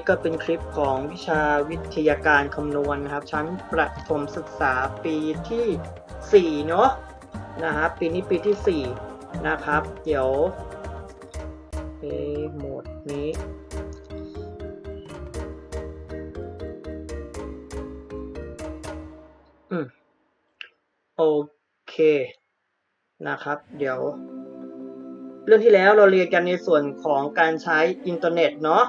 นี้ก็เป็นคลิปของวิชาวิทยาการคำนวณนะครับ ชั้นประถมศึกษาปีที่ 4 เนาะนะครับปีนี้ปีที่ 4 นะครับ เดี๋ยวเอโหมดนี้อืมโอเคนะครับ เดี๋ยว เรื่องที่แล้วเราเรียนกันในส่วนของการใช้อินเทอร์เน็ตเนาะ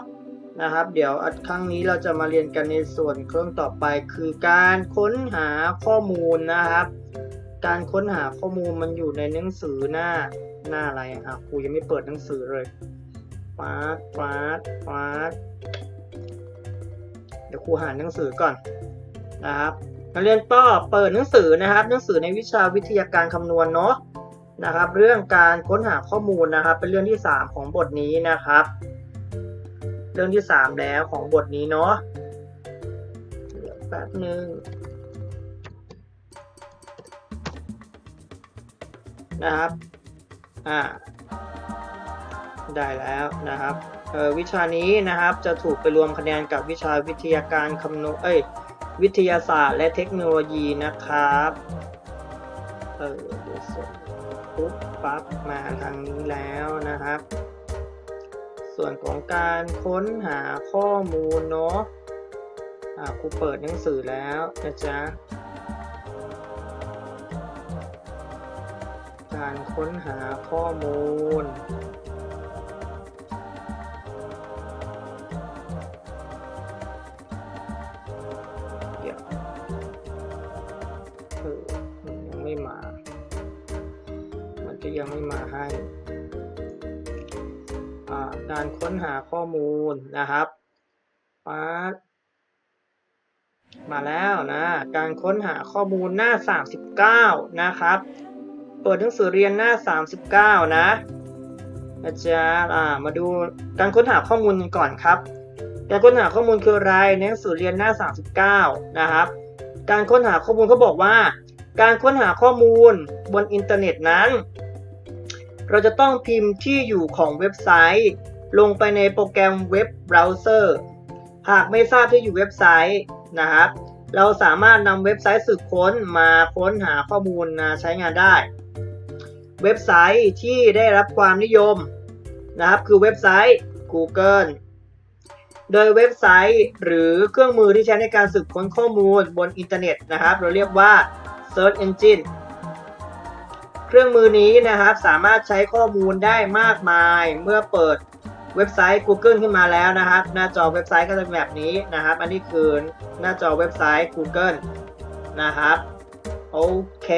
นะครับ เดี๋ยวครั้งนี้เราจะมาเรียนกันในส่วนเครื่องต่อไปคือการค้นหาข้อมูลนะครับ การค้นหาข้อมูลมันอยู่ในหนังสือหน้าหน้าอะไรอะครูยังไม่เปิดหนังสือเลยฟาดฟาดฟาดเดี๋ยวครูหาหนังสือก่อนนะครับนักเรียนก็เปิดหนังสือนะครับ หนังสือในวิชาวิทยาการคำนวณเนาะนะครับ เรื่องการค้นหาข้อมูลนะครับ เป็นเรื่องที่ 3 ของบทนี้นะครับ เรื่องที่3แล้วของบทนี้เนาะเดี๋ยวแป๊บหนึ่งนะครับ อ่า ได้แล้วนะครับวิชานี้นะครับจะถูกไปรวมคะแนนกับวิชาวิทยาการคำนวณเอ้ยวิทยาศาสตร์และเทคโนโลยีนะครับเออเดี๋ยวสปุ๊บปั๊บมาทางนี้แล้วนะครับ ส่วนของการค้นหาข้อมูลเนาะอ่าครูเปิดหนังสือแล้วนะจ๊ะ การค้นหาข้อมูล การค้นหาข้อมูลนะครับปั๊บมาแล้วนะ การค้นหาข้อมูลหน้า 39 นะครับ เปิดหนังสือเรียนหน้า 39 นะอาจารย์มาดูการค้นหาข้อมูลกันก่อนครับ การค้นหาข้อมูลคืออะไรในหนังสือเรียนหน้า 39 นะครับ การค้นหาข้อมูลเขาบอกว่า การค้นหาข้อมูลบนอินเทอร์เน็ตนั้น เราจะต้องพิมพ์ที่อยู่ของเว็บไซต์ ลงไปในโปรแกรมเว็บเบราว์เซอร์หากไม่ทราบที่อยู่เว็บไซต์นะครับ เราสามารถนำเว็บไซต์สืบค้นมาค้นหาข้อมูลมาใช้งานได้ เว็บไซต์ที่ได้รับความนิยมนะครับคือเว็บไซต์ Google โดยเว็บไซต์หรือเครื่องมือที่ใช้ในการสืบค้นข้อมูลบนอินเทอร์เน็ตนะครับ เราเรียกว่า Search Engine เครื่องมือนี้นะครับสามารถใช้ข้อมูลได้มากมายเมื่อเปิดเว็บไซต์ Google ขึ้นมาแล้วนะครับ หน้าจอเว็บไซต์ก็จะแบบนี้นะครับ อันนี้คือหน้าจอเว็บไซต์ Google นะครับ โอเค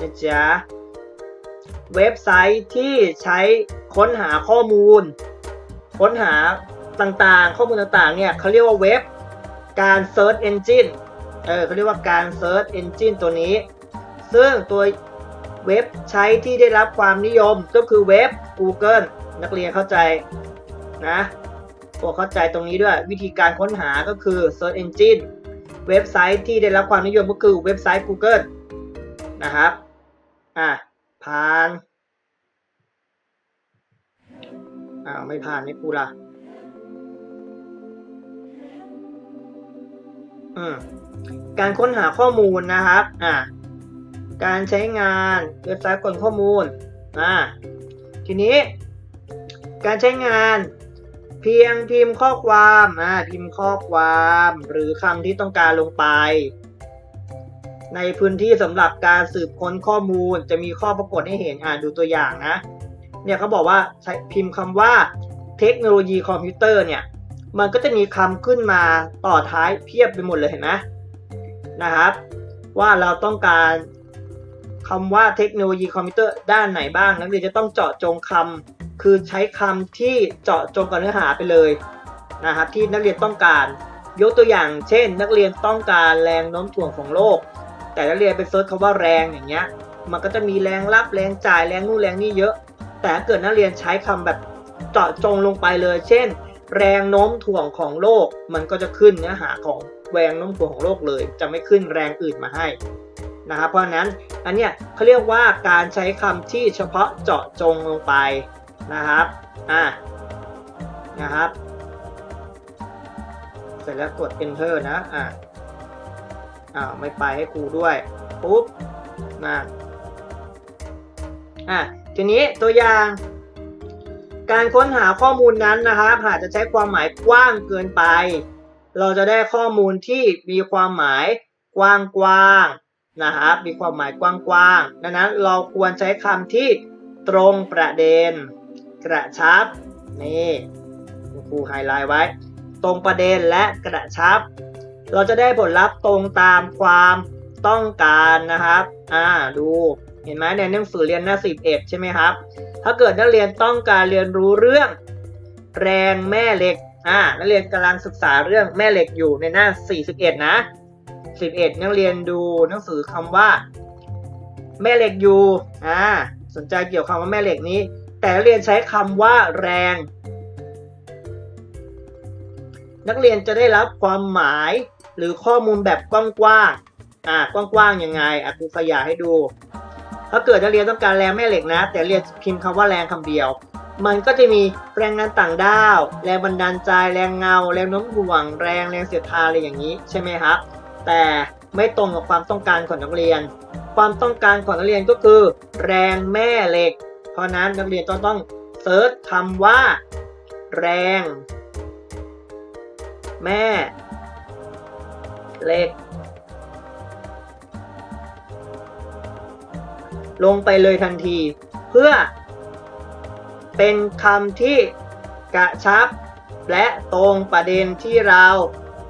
นะจ๊ะเว็บไซต์ที่ใช้ค้นหาข้อมูล ค้นหาต่างๆ ข้อมูลต่างๆ เนี่ยเขาเรียกว่าเว็บการ Search Engine เออเขาเรียกว่าการ Search Engine ตัวนี้ ซึ่งตัว เว็บใช้ที่ได้รับความนิยมก็คือเว็บ Google นักเรียนเข้าใจนะพวกเข้าใจตรงนี้ด้วย วิธีการค้นหาก็คือ Search Engine เว็บไซต์ที่ได้รับความนิยมก็คือเว็บไซต์ Google นะครับอะผ่านอ้าวไม่ผ่านนี่กูล่ะอืมการค้นหาข้อมูลนะครับ อ่า การใช้งานเว็บไซต์กลข้อมูลอ่าทีนี้ การใช้งานเพียงพิมพ์ข้อความอ่าพิมพ์ข้อความหรือคำที่ต้องการลงไป ในพื้นที่สำหรับการสืบค้นข้อมูลจะมีข้อปรากฏให้เห็นอ่าดูตัวอย่างนะเนี่ยเขาบอกว่าใช้พิมพ์คำว่าเทคโนโลยีคอมพิวเตอร์เนี่ยมันก็จะมีคำขึ้นมาต่อท้ายเพียบไปหมดเลยเห็นไหมนะครับ ว่าเราต้องการ คำว่าเทคโนโลยีคอมพิวเตอร์ด้านไหนบ้าง นักเรียนจะต้องเจาะจงคำคือใช้คำที่เจาะจงกับเนื้อหาไปเลยนะครับที่นักเรียนต้องการ ยกตัวอย่าง เช่น นักเรียนต้องการแรงโน้มถ่วงของโลก แต่นักเรียนไปเซิร์ชคำว่าแรงอย่างเงี้ยมันก็จะมีแรงรับแรงจ่ายแรงนู่นแรงนี่เยอะ แต่ถ้าเกิดนักเรียนใช้คำแบบเจาะจงลงไปเลย เช่น แรงโน้มถ่วงของโลก มันก็จะขึ้นเนื้อหาของแรงโน้มถ่วงของโลกเลย จะไม่ขึ้นแรงอื่นมาให้ นะครับ เพราะฉะนั้นอันเนี้ยเขาเรียกว่าการใช้คำที่เฉพาะเจาะจงลงไปนะครับอะนะครับ เสร็จแล้วกด enter นะอะอ้าวไม่ไปให้ครูด้วยปุ๊บนะอะทีนี้ตัวอย่างการค้นหาข้อมูลนั้นนะครับหากจะใช้ความหมายกว้างเกินไป เราจะได้ข้อมูลที่มีความหมายกว้างๆ นะครับมีความหมายกว้างๆดังนั้นเราควรใช้คำที่ตรงประเด็น กระชับนี่คุณครูไฮไลท์ไว้ ตรงประเด็นและกระชับ เราจะได้ผลลัพธ์ตรงตามความต้องการนะครับอ่าดูเห็นไหมในหนังสือเรียนหน้า11ใช่ไหมครับ ถ้าเกิดนักเรียนต้องการเรียนรู้เรื่อง แรงแม่เหล็กอ่านักเรียนกำลังศึกษาเรื่องแม่เหล็กอยู่ในหน้า 41 นะ 11 นักเรียนดูหนังสือคำว่า แม่เหล็กอยู่อ่าสนใจเกี่ยวกับคำว่าแม่เหล็กนี้ แต่นักเรียนใช้คำว่าแรง นักเรียนจะได้รับความหมายหรือข้อมูลแบบกว้างๆอ่ากว้างๆยังไงอะครูขยายให้ดู ถ้าเกิดนักเรียนต้องการแรงแม่เหล็กนะ แต่เรียนพิมพ์คำว่าแรงคำเดียวมันก็จะมีแรงงานต่างด้าว แรงบันดาลใจ แรงเงา แรงโน้มถ่วง แรง แรงเสียดทานอะไรอย่างนี้ ใช่ไหมครับ แต่ไม่ตรงกับความต้องการของนักเรียน ความต้องการของนักเรียนก็คือ แรงแม่เหล็ก เพราะนั้นนักเรียนต้องต้องเซิร์ชคำว่า แรง แม่เหล็ก ลงไปเลยทันที เพื่อ เป็นคำที่กระชับ และตรงประเด็นที่เรา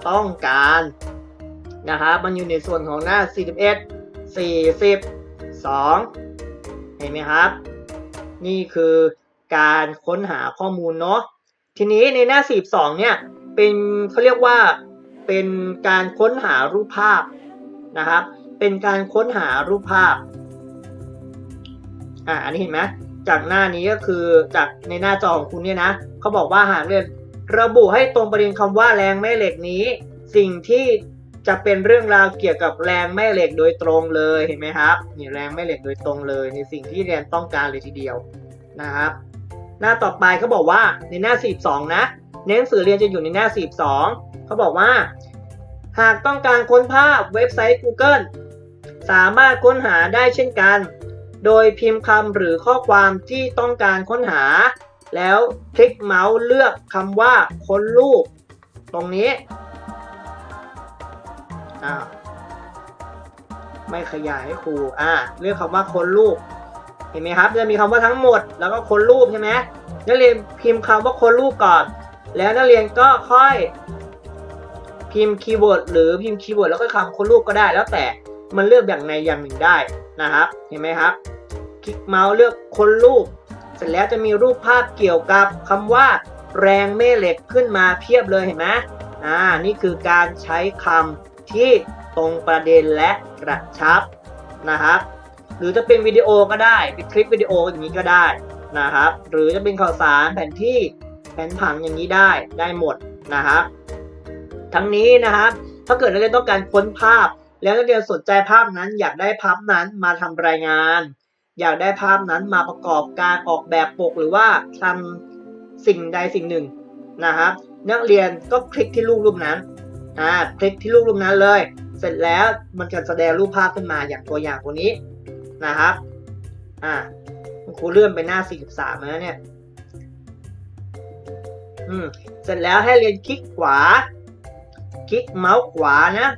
ต้องการ นะครับ มันอยู่ในส่วนของหน้า 41 42 เห็นไหมครับ นี่คือการค้นหาข้อมูลเนาะ ทีนี้ในหน้า 42 เนี่ย เป็นเขาเรียกว่าเป็นการค้นหารูปภาพนะครับ เป็นการค้นหารูปภาพ อ่า อันนี้เห็นไหมจากหน้านี้ก็คือจากในหน้าจอของคุณเนี่ยนะเขาบอกว่าหากเรียนระบุให้ตรงประเด็นคำว่าแรงแม่เหล็กนี้ สิ่งที่ จะเป็นเรื่องราวเกี่ยวกับแรงแม่เหล็กโดยตรงเลยเห็นไหมครับนี่แรงแม่เหล็กโดยตรงเลยในสิ่งที่เรียนต้องการเลยทีเดียวนะครับ หน้าต่อไปเขาบอกว่าในหน้า 42 นะในหนังสือเรียนจะอยู่ในหน้า 42เขาบอกว่า หากต้องการค้นภาพเว็บไซต์ Google สามารถค้นหาได้เช่นกัน โดยพิมพ์คำหรือข้อความที่ต้องการค้นหา แล้วคลิกเมาส์เลือกคำว่าค้นรูป ตรงนี้ อ่าไม่ขยายให้ครู อ่าเลือกคำว่าค้นรูป เห็นไหมครับ จะมีคำว่าทั้งหมด แล้วก็ค้นรูปใช่ไหมนักเรียนพิมพ์คำว่าค้นรูปก่อน แล้วนักเรียนก็ค่อยพิมพ์คีย์เวิร์ดหรือพิมพ์คีย์เวิร์ดแล้วก็คำค้นรูปก็ได้ แล้วแต่มันเลือกอย่างใดอย่างหนึ่งได้นะครับ เห็นไหมครับ คลิกเมาส์เลือกค้นรูป เสร็จแล้วจะมีรูปภาพเกี่ยวกับคำว่า แรงแม่เหล็กขึ้นมาเพียบเลยเห็นไหมอ่า นี่คือการใช้คำ ที่ตรงประเด็นและกระชับนะครับหรือจะเป็นวิดีโอก็ได้เป็นคลิปวิดีโออย่างนี้ก็ได้นะครับหรือจะเป็นข่าวสารแผนที่แผนผังอย่างนี้ได้ได้หมดนะครับทั้งนี้นะครับถ้าเกิดนักเรียนต้องการค้นภาพ แล้วนักเรียนสนใจภาพนั้น อยากได้ภาพนั้นมาทำรายงาน อยากได้ภาพนั้นมาประกอบการออกแบบปกหรือว่าทำสิ่งใดสิ่งหนึ่งนะครับนักเรียนก็คลิกที่รูปรูปนั้น อ่าคลิกที่รูปรูปนั้นเลย เสร็จแล้วมันจะแสดงรูปภาพขึ้นมาอย่างตัวอย่างตัวนี้นะครับ อ่าคุณครูเลื่อนไปหน้า 43 แล้วเนี่ย อืม เสร็จแล้วให้เรียนคลิกขวา คลิกเมาส์ขวานะ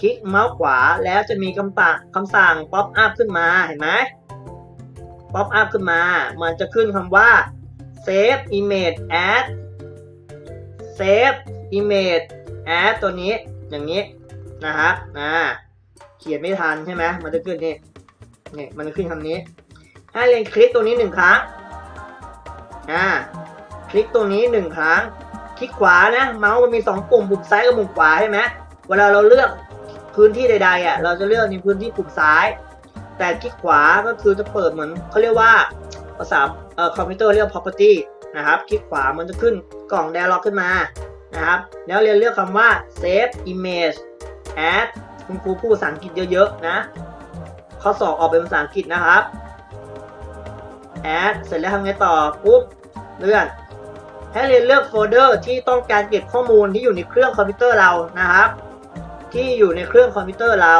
คลิกเมาส์ขวาแล้วจะมีคำสั่งคำสั่ง pop up ขึ้นมาเห็นไหม pop up ขึ้นมา มันจะขึ้นคำว่า save image as save image as ตัวนี้อย่างนี้นะครับอ่าเขียนไม่ทันใช่ไหมมันจะขึ้นนี่นี่มันจะขึ้นคำนี้ ให้เรียนคลิกตัวนี้หนึ่งครั้งอ่าคลิกตัวนี้หนึ่งครั้ง คลิกขวานะเมาส์มันมีสองปุ่มปุ่มซ้ายกับปุ่มขวาใช่ไหมเวลาเราเลือกพื้นที่ใดๆอะเราจะเลือกในพื้นที่ปุ่มซ้าย แต่คลิกขวาก็คือจะเปิดเหมือนเขาเรียกว่าภาษาคอมพิวเตอร์เรียก property นะครับ คลิกขวามันจะขึ้นกล่อง dialog ขึ้นมา นะครับ แล้วเรียนเลือกคำว่า save image as คุณครูพูดภาษาอังกฤษเยอะๆนะข้อสอบออกเป็นภาษาอังกฤษนะครับ add เสร็จแล้วทำไงต่อปุ๊บเลื่อนให้เรียนเลือกโฟลเดอร์ที่ต้องการเก็บข้อมูลที่อยู่ในเครื่องคอมพิวเตอร์เรานะครับ ที่อยู่ในเครื่องคอมพิวเตอร์เรา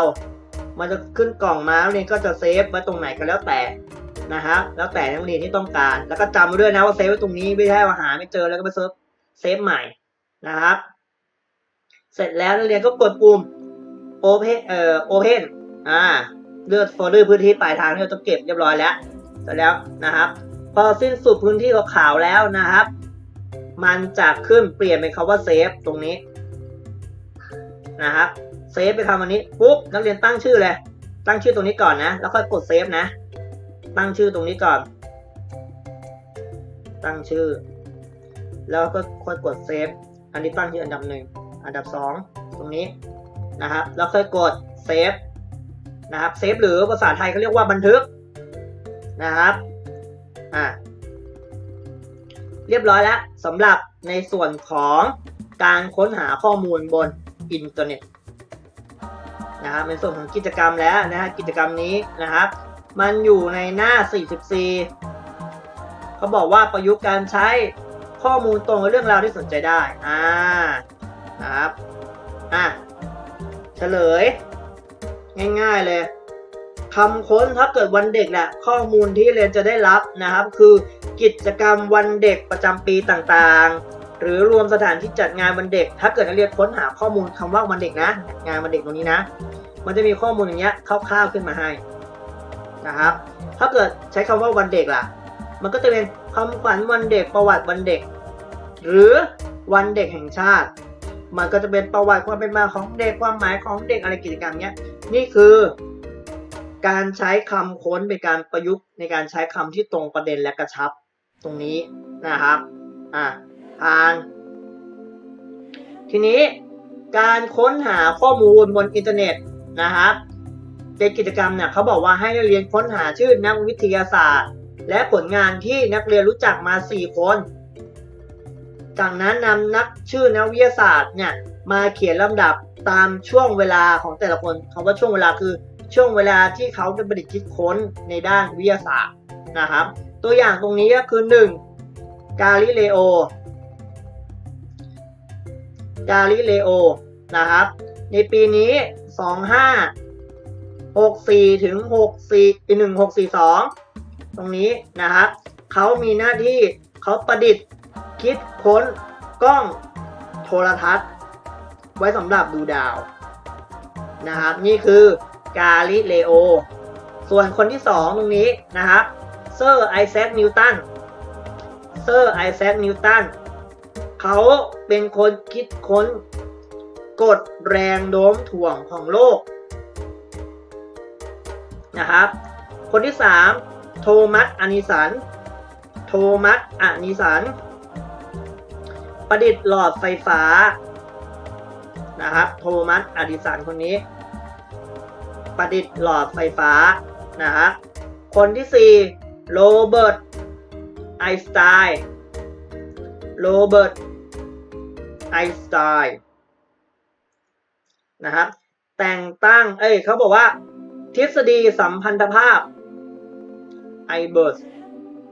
มันจะขึ้นกล่องมาเรียนก็จะเซฟไว้ตรงไหนก็แล้วแต่นะครับแล้วแต่นักเรียนที่ต้องการ แล้วก็จำไว้ด้วยนะว่าเซฟไว้ตรงนี้ไม่ใช่ว่าหาไม่เจอแล้วก็ไปเซฟเซฟใหม่ นะครับ เสร็จแล้วนักเรียนก็กดปุ่ม open เอ่อ open อ่าเลือกโฟลเดอร์พื้นที่ปลายทางที่เราต้องเก็บเรียบร้อยแล้วเสร็จแล้วนะครับ พอสิ้นสุดพื้นที่ขาวๆแล้วนะครับ มันจะขึ้นเปลี่ยนเป็นคำว่าเซฟตรงนี้นะครับเซฟไปคำวันนี้ปุ๊บนักเรียนตั้งชื่อเลย ตั้งชื่อตรงนี้ก่อนนะ แล้วค่อยกดเซฟนะ ตั้งชื่อตรงนี้ก่อน ตั้งชื่อ แล้วก็ค่อยกดเซฟ อันนี้ตั้งชื่ออันดับหนึ่งอันดับสองตรงนี้นะครับแล้วค่อยกดเซฟนะครับเซฟหรือภาษาไทยเขาเรียกว่าบันทึกนะครับอ่าเรียบร้อยแล้วสำหรับในส่วนของการค้นหาข้อมูลบนอินเทอร์เน็ตนะครับในส่วนของกิจกรรมแล้วนะฮะกิจกรรมนี้นะครับ มันอยู่ในหน้า 44เขาบอกว่าประยุกต์การใช้ ข้อมูลตรงกับเรื่องราวที่สนใจได้ อ่า ครับ อะ เฉลย ง่ายๆเลยคำค้นถ้าเกิดวันเด็กแหละข้อมูลที่เรียนจะได้รับนะครับ คือกิจกรรมวันเด็กประจำปีต่างๆ หรือรวมสถานที่จัดงานวันเด็ก ถ้าเกิดนักเรียนค้นหาข้อมูลคำว่าวันเด็กนะ งานวันเด็กตรงนี้นะ มันจะมีข้อมูลอย่างเงี้ยคร่าวๆขึ้นมาให้นะครับ ถ้าเกิดใช้คำว่าวันเด็กล่ะ มันก็จะเป็นคำขวัญวันเด็กประวัติวันเด็ก หรือวันเด็กแห่งชาติ มันก็จะเป็นประวัติความเป็นมาของเด็กความหมายของเด็กอะไรกิจกรรมเนี้ยนี่คือการใช้คำค้นเป็นการประยุกต์ในการใช้คำที่ตรงประเด็นและกระชับตรงนี้นะครับอะผ่าน ทีนี้การค้นหาข้อมูลบนอินเทอร์เน็ตนะครับในกิจกรรมเนี่ยเขาบอกว่าให้นักเรียนค้นหาชื่อนักวิทยาศาสตร์ และผลงานที่นักเรียนรู้จักมา 4 คน จากนั้นนำนักชื่อนักวิทยาศาสตร์เนี่ยมาเขียนลำดับตามช่วงเวลาของแต่ละคนคำว่าช่วงเวลาคือช่วงเวลาที่เขาได้ประดิษฐ์คิดค้นในด้านวิทยาศาสตร์นะครับ ตัวอย่างตรงนี้ก็คือ 1. กาลิเลโอกาลิเลโอนะครับ ในปีนี้ 25 64 ถึง 64ปี1642 ตรงนี้นะครับเขามีหน้าที่เขาประดิษฐ์คิดค้นกล้องโทรทัศน์ ไว้สำหรับดูดาวนะครับนี่คือกาลิเลโอ ส่วนคนที่สองตรงนี้นะครับเซอร์ไอแซคนิวตันเซอร์ไอแซคนิวตันเขาเป็นคนคิดค้นกฎแรงโน้มถ่วงของโลกนะครับคนที่สาม โทมัสอานิสัน โทมัสอานิสัน ประดิษฐ์หลอดไฟฟ้า นะครับ โทมัสอานิสันคนนี้ ประดิษฐ์หลอดไฟฟ้า นะฮะคนที่4โรเบิร์ต ไอสไตน์โรเบิร์ต ไอสไตน์นะครับ แต่งตั้ง เอ้ย เขาบอกว่า ทฤษฎีสัมพันธภาพ ไอเบิร์ต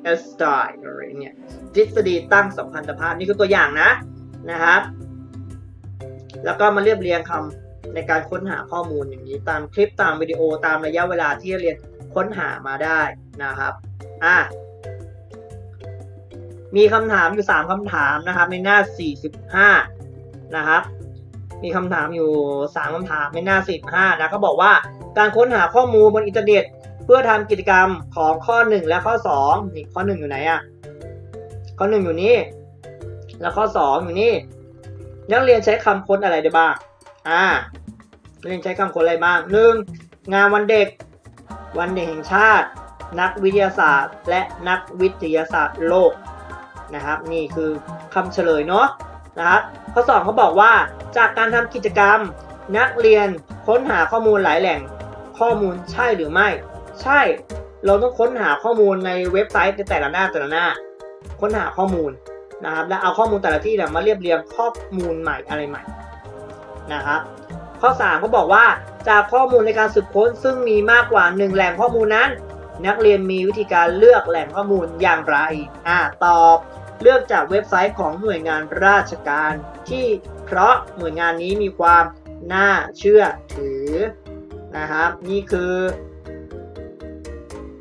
ไอสไตน์อะไรเนี่ยทฤษฎีตั้งสัมพันธภาพนี่คือตัวอย่างนะนะครับ แล้วก็มาเรียบเรียงคำในการค้นหาข้อมูลอย่างนี้ ตามคลิปตามวิดีโอตามระยะเวลาที่เรียนค้นหามาได้นะครับอะมีคำถามอยู่ 3คำถามนะครับ ในหน้า 45 นะครับ มีคำถามอยู่ 3คำถามในหน้า 45นะเขาบอกว่าการค้นหาข้อมูลบนอินเทอร์เน็ต พื่อทำกิจกรรมของข้อ 1 และข้อ2นี่ข้อ 1 อยู่ไหนอะข้อ 1 อยู่นี่ แล้วข้อ 2 อยู่นี่ นักเรียนใช้คำค้นอะไรได้บ้าง อ่านักเรียนใช้คำค้นอะไรบ้างหนึ่งงานวันเด็ก วันเด็กแห่งชาติ นักวิทยาศาสตร์ และนักวิทยาศาสตร์โลกนะครับ นี่คือคำเฉลยเนาะนะครับข้อสองเขาบอกว่าจากการทำกิจกรรม นักเรียนค้นหาข้อมูลหลายแหล่งข้อมูลใช่หรือไม่ ใช่ เราต้องค้นหาข้อมูลในเว็บไซต์ในแต่ละหน้าแต่ละหน้า ค้นหาข้อมูลนะครับ และเอาข้อมูลแต่ละที่เนี่ยมาเรียบเรียงข้อมูลใหม่อะไรใหม่นะครับ ข้อ3เขาบอกว่าจากข้อมูลในการสืบค้นซึ่งมีมากกว่า 1 แหล่งข้อมูลนั้น นักเรียนมีวิธีการเลือกแหล่งข้อมูลอย่างไรอ่าตอบเลือกจากเว็บไซต์ของหน่วยงานราชการ ที่เพราะหน่วยงานนี้มีความน่าเชื่อถือนะครับ นี่คือ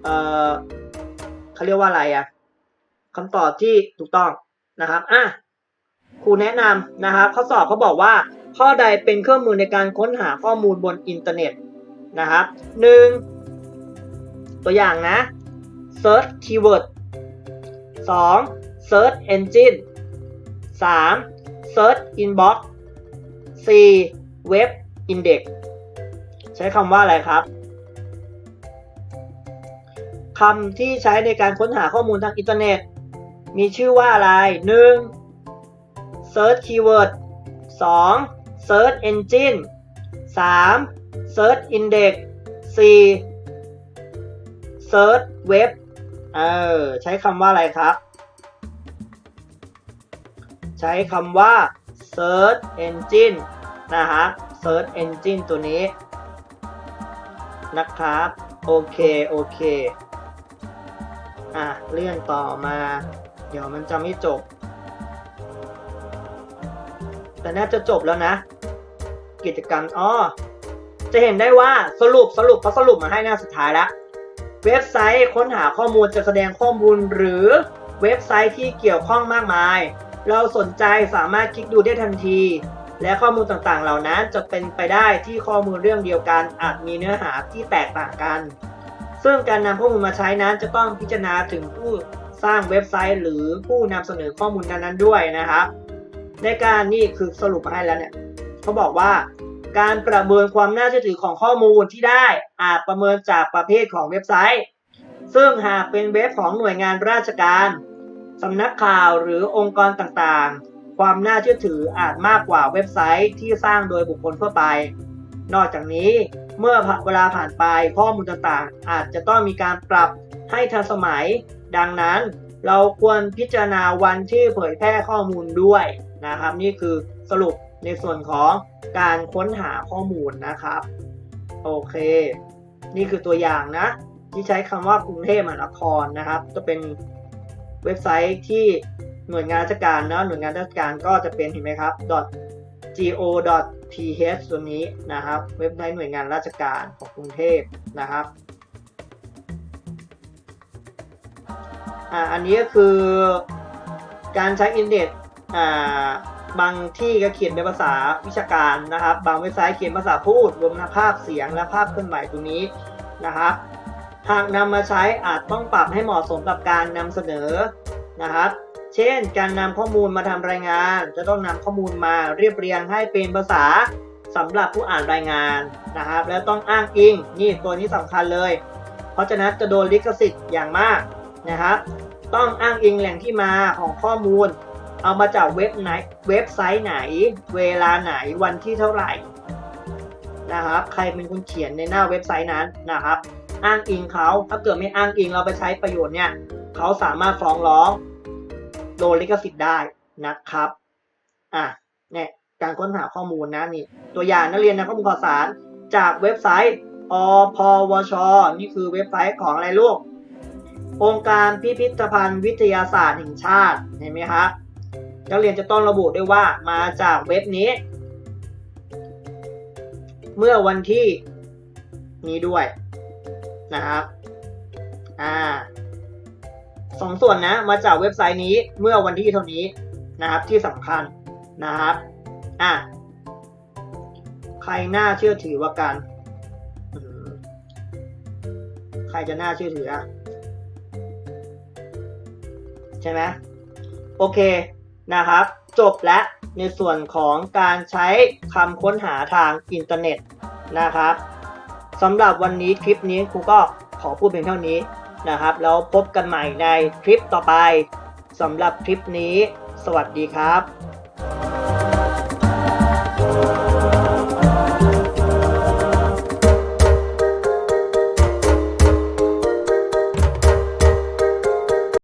เอ่อเขาเรียกว่าอะไรอะคำตอบที่ถูกต้องนะครับอะครูแนะนำนะครับข้อสอบเขาบอกว่า ข้อใดเป็นเครื่องมือในการค้นหาข้อมูลบนอินเทอร์เน็ตนะครับหนึ่งตัวอย่างนะ search keyword 2 search engine 3 search inbox 4 web index ใช้คำว่าอะไรครับ คำที่ใช้ในการค้นหาข้อมูลทางอินเทอร์เน็ต มีชื่อว่าอะไร 1. search keyword 2. search engine 3. search index 4. search web เออใช้คำว่าอะไรครับ ใช้คำว่า search engine นะครับ search engine ตัวนี้ นะครับ โอเค โอเค อะเลื่อนต่อมา เดี๋ยวมันจะไม่จบ แต่น่าจะจบแล้วนะ กิจกรรมอ๋อจะเห็นได้ว่าสรุปสรุปเขาสรุปมาให้หน้าสุดท้ายแล้วเว็บไซต์ค้นหาข้อมูลจะแสดงข้อมูลหรือเว็บไซต์ที่เกี่ยวข้องมากมาย เราสนใจสามารถคลิกดูได้ทันที และข้อมูลต่างๆ เหล่านั้นจะเป็นไปได้ที่ข้อมูลเรื่องเดียวกันอาจมีเนื้อหาที่แตกต่างกัน ซึ่งการนำข้อมูลมาใช้นั้นจะต้องพิจารณาถึงผู้สร้างเว็บไซต์ หรือผู้นำเสนอข้อมูลนั้นๆด้วยนะครับ ในการนี่คือสรุปมาให้แล้วเนี่ยเขาบอกว่าการประเมินความน่าเชื่อถือของข้อมูลที่ได้อาจประเมินจากประเภทของเว็บไซต์ ซึ่งหากเป็นเว็บของหน่วยงานราชการสำนักข่าวหรือองค์กรต่างๆ ความน่าเชื่อถืออาจมากกว่าเว็บไซต์ที่สร้างโดยบุคคลทั่วไป นอกจากนี้เมื่อเวลาผ่านไปข้อมูลต่างๆ อาจจะต้องมีการปรับให้ทันสมัย ดังนั้นเราควรพิจารณาวันที่เผยแพร่ข้อมูลด้วยนะครับ นี่คือสรุปในส่วนของการค้นหาข้อมูลนะครับ โอเค นี่คือตัวอย่างนะ ที่ใช้คำว่ากรุงเทพมหานครนะครับ จะเป็นเว็บไซต์ที่หน่วยงานราชการนะหน่วยงานราชการก็จะเป็นเห็นไหมครับ go. Th ตัวนี้นะครับ เว็บไซต์หน่วยงานราชการของกรุงเทพนะครับอ่าอันนี้ก็คือการใช้อินเทอร์เน็ตอ่าบางที่ก็เขียนเป็นภาษาวิชาการนะครับ บางเว็บไซต์เขียนภาษาพูด รวมทั้งภาพเสียงและภาพเคลื่อนไหวตรงนี้นะครับ หากนำมาใช้อาจต้องปรับให้เหมาะสมกับการนำเสนอนะครับ เช่น การนำข้อมูลมาทำรายงาน จะต้องนำข้อมูลมาเรียบเรียงให้เป็นภาษาสำหรับผู้อ่านรายงานนะครับ แล้วต้องอ้างอิงนี่ตัวนี้สำคัญเลย เพราะฉะนั้นจะโดนลิขสิทธิ์อย่างมากนะครับต้องอ้างอิงแหล่งที่มาของข้อมูล เอามาจากเว็บไหนเว็บไซต์ไหน เวลาไหนวันที่เท่าไหร่นะครับใครเป็นคนเขียนในหน้าเว็บไซต์นั้นนะครับ อ้างอิงเขาถ้าเกิดไม่อ้างอิงเราไปใช้ประโยชน์เนี่ยเขาสามารถฟ้องร้อง โดนลิขสิทธิ์ได้นะครับ อะเนี่ยการค้นหาข้อมูลนะนี่ ตัวอย่างนักเรียนนะข้อมูลข่าวสารจากเว็บไซต์อพวช นี่คือเว็บไซต์ของอะไรลูก องค์การพิพิธภัณฑ์วิทยาศาสตร์แห่งชาติ เห็นไหมครับ นักเรียนจะต้องระบุด้วยว่ามาจากเว็บนี้ เมื่อวันที่นี้ด้วยนะครับ อ่า สองส่วนนะมาจากเว็บไซต์นี้เมื่อวันที่เท่านี้นะครับที่สำคัญนะครับอะใครน่าเชื่อถือว่ากันใครจะน่าเชื่อถืออะใช่ไหมโอเคนะครับ จบแล้วในส่วนของการใช้คำค้นหาทางอินเทอร์เน็ตนะครับสำหรับวันนี้คลิปนี้ครูก็ขอพูดเพียงเท่านี้ นะครับ แล้วพบกันใหม่ในคลิปต่อไปสำหรับคลิปนี้ สวัสดีครับ